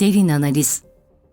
Derin analiz.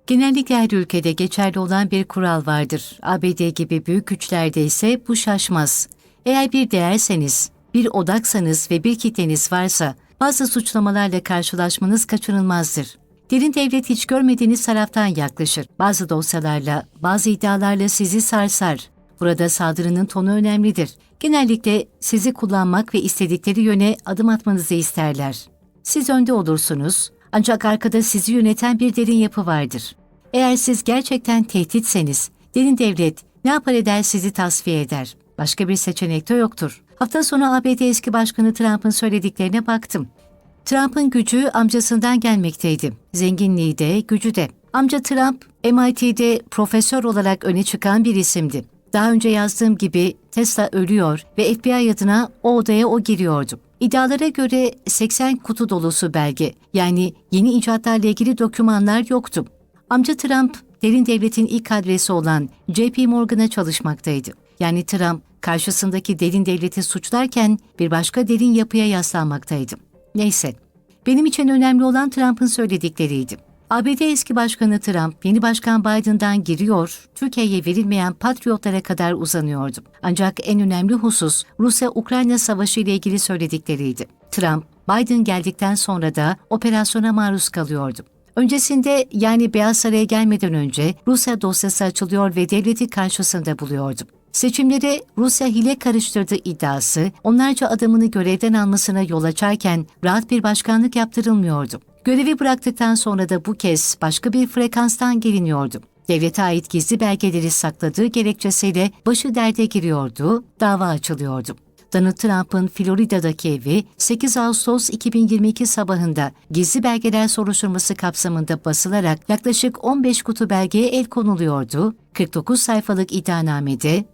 Genellikle her ülkede geçerli olan bir kural vardır. ABD gibi büyük güçlerde ise bu şaşmaz. Eğer bir değerseniz, bir odaksanız ve bir kitleniz varsa bazı suçlamalarla karşılaşmanız kaçınılmazdır. Derin devlet hiç görmediğiniz taraftan yaklaşır. Bazı dosyalarla, bazı iddialarla sizi sarsar. Burada saldırının tonu önemlidir. Genellikle sizi kullanmak ve istedikleri yöne adım atmanızı isterler. Siz önde olursunuz ancak arkada sizi yöneten bir derin yapı vardır. Eğer siz gerçekten tehditseniz, derin devlet ne yapar eder sizi tasfiye eder. Başka bir seçenek de yoktur. Hafta sonu ABD eski başkanı Trump'ın söylediklerine baktım. Trump'ın gücü amcasından gelmekteydi. Zenginliği de, gücü de. Amca Trump, MIT'de profesör olarak öne çıkan bir isimdi. Daha önce yazdığım gibi Tesla ölüyor ve FBI adına o odaya o giriyordu. İddialara göre 80 kutu dolusu belge, yani yeni icatlarla ilgili dokümanlar yoktu. Amca Trump, derin devletin ilk adresi olan JP Morgan'a çalışmaktaydı. Yani Trump, karşısındaki derin devleti suçlarken bir başka derin yapıya yaslanmaktaydı. Neyse, benim için önemli olan Trump'ın söyledikleriydi. ABD eski başkanı Trump, yeni başkan Biden'dan giriyor, Türkiye'ye verilmeyen patriotlara kadar uzanıyordu. Ancak en önemli husus Rusya-Ukrayna savaşı ile ilgili söyledikleriydi. Trump, Biden geldikten sonra da operasyona maruz kalıyordu. Öncesinde yani Beyaz Saray'a gelmeden önce Rusya dosyası açılıyor ve devleti karşısında buluyordu. Seçimlere Rusya hile karıştırdığı iddiası onlarca adamını görevden almasına yol açarken rahat bir başkanlık yaptırılmıyordu. Görevi bıraktıktan sonra da bu kez başka bir frekanstan geliniyordu. Devlete ait gizli belgeleri sakladığı gerekçesiyle başı derde giriyordu, dava açılıyordu. Donald Trump'ın Florida'daki evi 8 Ağustos 2022 sabahında gizli belgeler soruşturması kapsamında basılarak yaklaşık 15 kutu belgeye el konuluyordu. 49 sayfalık iddianamede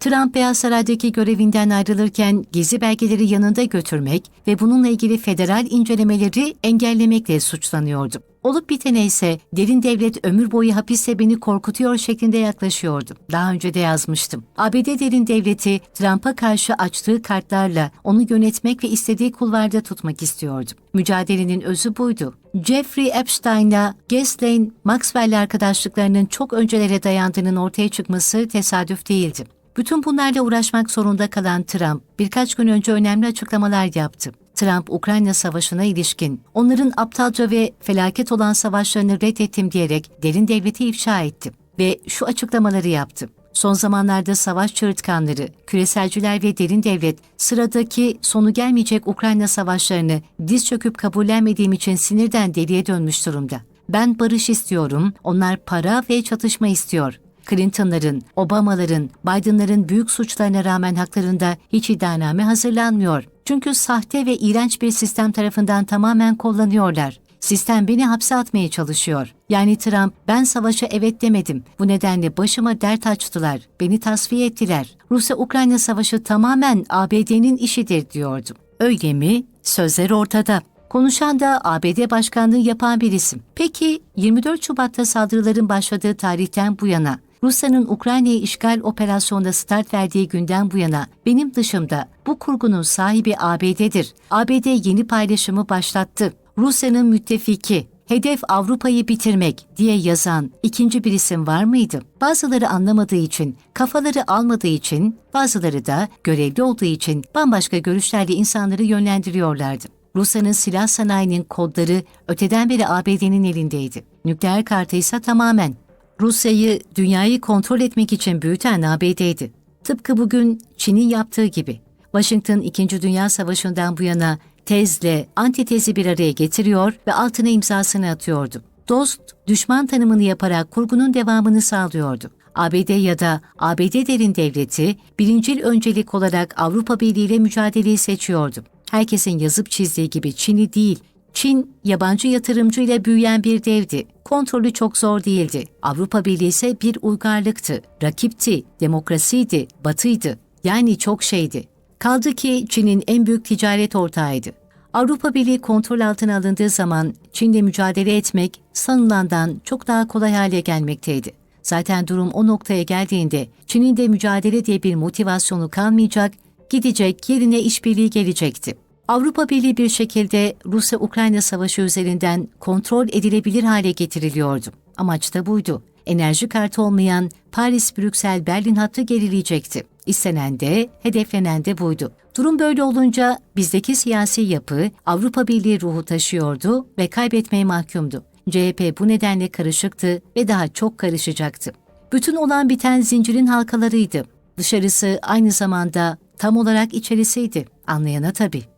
Trump Beyaz Saray'daki görevinden ayrılırken gizli belgeleri yanında götürmek ve bununla ilgili federal incelemeleri engellemekle suçlanıyordu. Olup bitene ise derin devlet ömür boyu hapiste beni korkutuyor şeklinde yaklaşıyordu. Daha önce de yazmıştım. ABD derin devleti Trump'a karşı açtığı kartlarla onu yönetmek ve istediği kulvarda tutmak istiyordu. Mücadelenin özü buydu. Jeffrey Epstein'la Ghislaine Maxwell arkadaşlıklarının çok öncelere dayandığının ortaya çıkması tesadüf değildi. Bütün bunlarla uğraşmak zorunda kalan Trump birkaç gün önce önemli açıklamalar yaptı. Trump, Ukrayna Savaşı'na ilişkin onların aptalca ve felaket olan savaşlarını reddettim diyerek derin devleti ifşa etti ve şu açıklamaları yaptı. Son zamanlarda savaş çığırtkanları, küreselciler ve derin devlet sıradaki sonu gelmeyecek Ukrayna savaşlarını diz çöküp kabullenmediğim için sinirden deliye dönmüş durumda. Ben barış istiyorum, onlar para ve çatışma istiyor. Clinton'ların, Obama'ların, Biden'ların büyük suçlarına rağmen haklarında hiç iddianame hazırlanmıyor. Çünkü sahte ve iğrenç bir sistem tarafından tamamen kullanıyorlar. Sistem beni hapse atmaya çalışıyor. Yani Trump, ben savaşa evet demedim. Bu nedenle başıma dert açtılar. Beni tasfiye ettiler. Rusya-Ukrayna savaşı tamamen ABD'nin işidir diyordu. Öyle mi? Sözler ortada. Konuşan da ABD başkanlığı yapan bir isim. Peki 24 Şubat'ta saldırıların başladığı tarihten bu yana Rusya'nın Ukrayna'yı işgal operasyonunda start verdiği günden bu yana benim dışımda bu kurgunun sahibi ABD'dir. ABD yeni paylaşımı başlattı. Rusya'nın müttefiki, hedef Avrupa'yı bitirmek diye yazan ikinci bir isim var mıydı? Bazıları anlamadığı için, kafaları almadığı için, bazıları da görevli olduğu için bambaşka görüşlerle insanları yönlendiriyorlardı. Rusya'nın silah sanayinin kodları öteden beri ABD'nin elindeydi. Nükleer kartı ise tamamen Rusya'yı, dünyayı kontrol etmek için büyüten ABD'di. Tıpkı bugün Çin'in yaptığı gibi. Washington 2. Dünya Savaşı'ndan bu yana tezle antitezi bir araya getiriyor ve altına imzasını atıyordu. Dost, düşman tanımını yaparak kurgunun devamını sağlıyordu. ABD ya da ABD derin devleti birincil öncelik olarak Avrupa Birliği ile mücadeleyi seçiyordu. Herkesin yazıp çizdiği gibi Çin'i değil, Çin, yabancı yatırımcıyla büyüyen bir devdi. Kontrolü çok zor değildi. Avrupa Birliği ise bir uygarlıktı, rakipti, demokrasiydi, batıydı. Yani çok şeydi. Kaldı ki Çin'in en büyük ticaret ortağıydı. Avrupa Birliği kontrol altına alındığı zaman Çin'le mücadele etmek sanılandan çok daha kolay hale gelmekteydi. Zaten durum o noktaya geldiğinde Çin'in de mücadele diye bir motivasyonu kalmayacak, gidecek yerine işbirliği gelecekti. Avrupa Birliği bir şekilde Rusya-Ukrayna savaşı üzerinden kontrol edilebilir hale getiriliyordu. Amaç da buydu. Enerji kartı olmayan Paris-Brüksel-Berlin hattı gerileyecekti. İstenen de, hedeflenen de buydu. Durum böyle olunca bizdeki siyasi yapı Avrupa Birliği ruhu taşıyordu ve kaybetmeye mahkumdu. CHP bu nedenle karışıktı ve daha çok karışacaktı. Bütün olan biten zincirin halkalarıydı. Dışarısı aynı zamanda tam olarak içerisiydi. Anlayana tabii.